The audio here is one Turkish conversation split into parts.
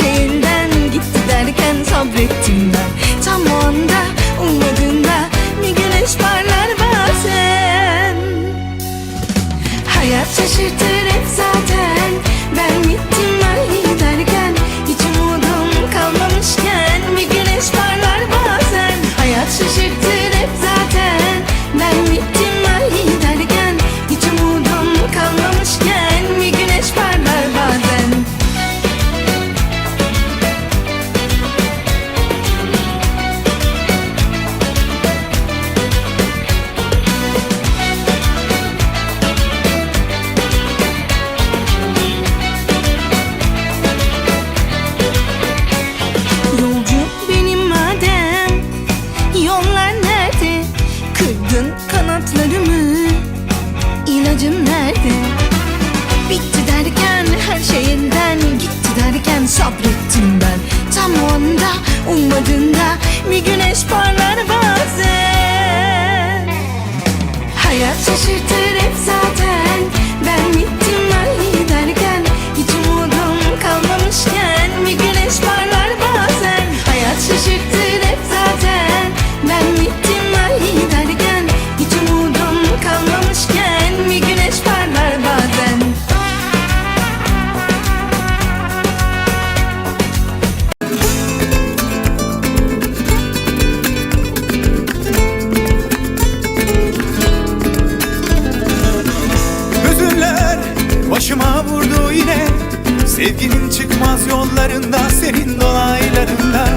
elden gitti derken sabrettim ben. Tam o anda ummadığında bir güneş parlar bazen. Hayat şaşırtır hep zaten. Ben gittim Ali derken Hiç umudum kalmamışken Bir güneş parlar bazen. Hayat şaşırtır hep zaten. Ben gittim nerede Bitti derken her şey elden gitti derken sabrettim ben. Tam o anda ummadığında bir güneş başıma vurdu yine. Sevginin çıkmaz yollarında Senin dolaylarında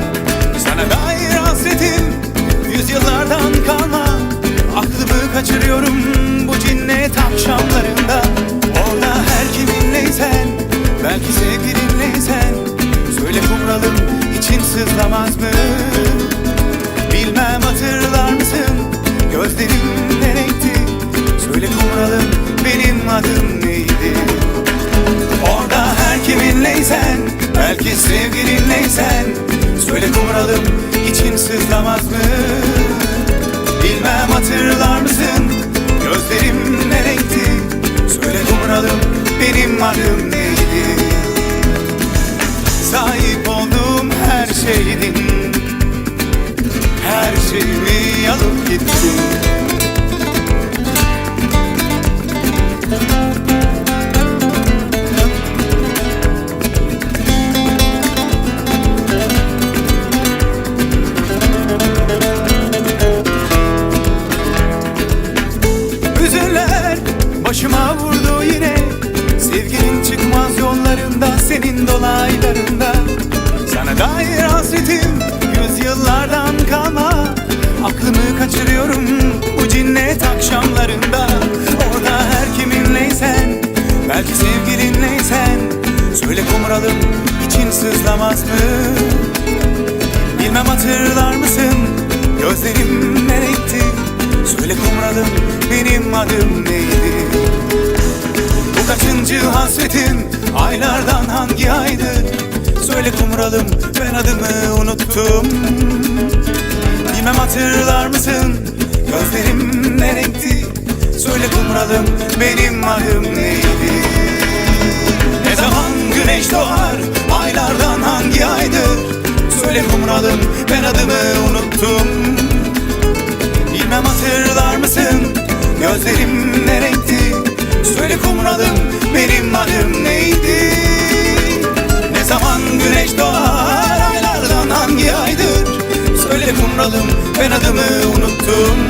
Belki sevgilinleysen Söyle kumralım için sızlamaz mı? Bilmem hatırlar mısın çıkmaz yollarında Senin dolaylarında. Sana dair hasretim Yüzyıllardan kalma. Aklımı kaçırıyorum Bu cinnet akşamlarında. Orada her kiminleysen Belki sevgilinleysen Söyle kumralım için sızlamaz mı? Bilmem hatırlar mısın Gözlerim ne Söyle kumralım benim adım neydi Aylardan hangi aydır? Söyle kumralım ben adımı unuttum. Bilmem hatırlar mısın? Gözlerim ne renkti? Söyle kumralım benim adım neydi ben adımı unuttum